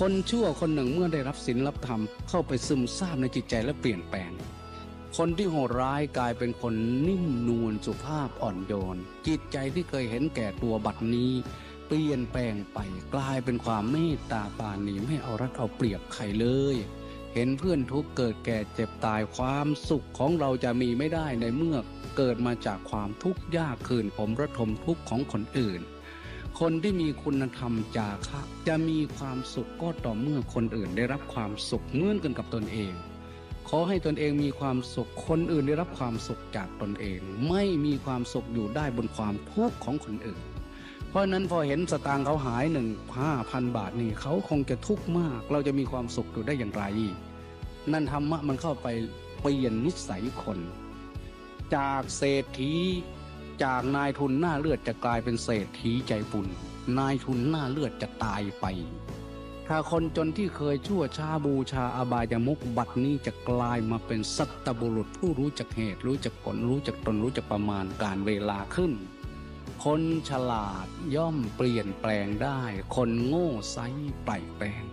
คนชั่วคนหนึ่งเมื่อได้รับศีลรับธรรมเข้าไปซึมซาบในจิตใจและเปลี่ยนแปลง คนที่โหดร้ายกลายเป็นคนนิ่มนวลสุภาพอ่อนโยน จิตใจที่เคยเห็นแก่ตัวบัดนี้ เปลี่ยนแปลงไปกลายเป็นความเมตตาปานีไม่เอารัดเอาเปรียบใครเลย เห็นเพื่อนทุกเกิดแก่เจ็บตายความสุขของเราจะมีไม่ได้ในเมื่อเกิดมาจากความทุกข์ยากคืนผมระทมทุกข์ของคนอื่น คนที่มีคุณธรรมจาคะ จะมีความสุขก็ต่อเมื่อคนอื่นได้รับความสุขเหมือนกันกับตนเอง ขอให้ตนเองมีความสุขคนอื่นได้รับความสุขจากตนเอง ไม่มีความสุขอยู่ได้บนความทุกข์ของคนอื่น เพราะฉะนั้นพอเห็นสตางค์เขาหายหนึ่งห้าพันบาทนี่เขาคงจะทุกข์มาก เราจะมีความสุขอยู่ได้อย่างไร นั่นธรรมะมันเข้าไปเปลี่ยนนิสัยคน จากเศรษฐี จากนายทุนหน้าเลือดจะกลายเป็นเศรษฐีใจบุญนายทุนหน้าเลือดจะตายไป ถ้าคนจนที่เคยชั่วชาบูชาอบายมุกบัดนี้จะกลายมาเป็นสัตบุรุษผู้รู้จักเหตุ รู้จักผลรู้จักตนรู้จักประมาณการเวลาขึ้น คนฉลาดย่อมเปลี่ยนแปลงได้ คนโง่ไซไปแปลง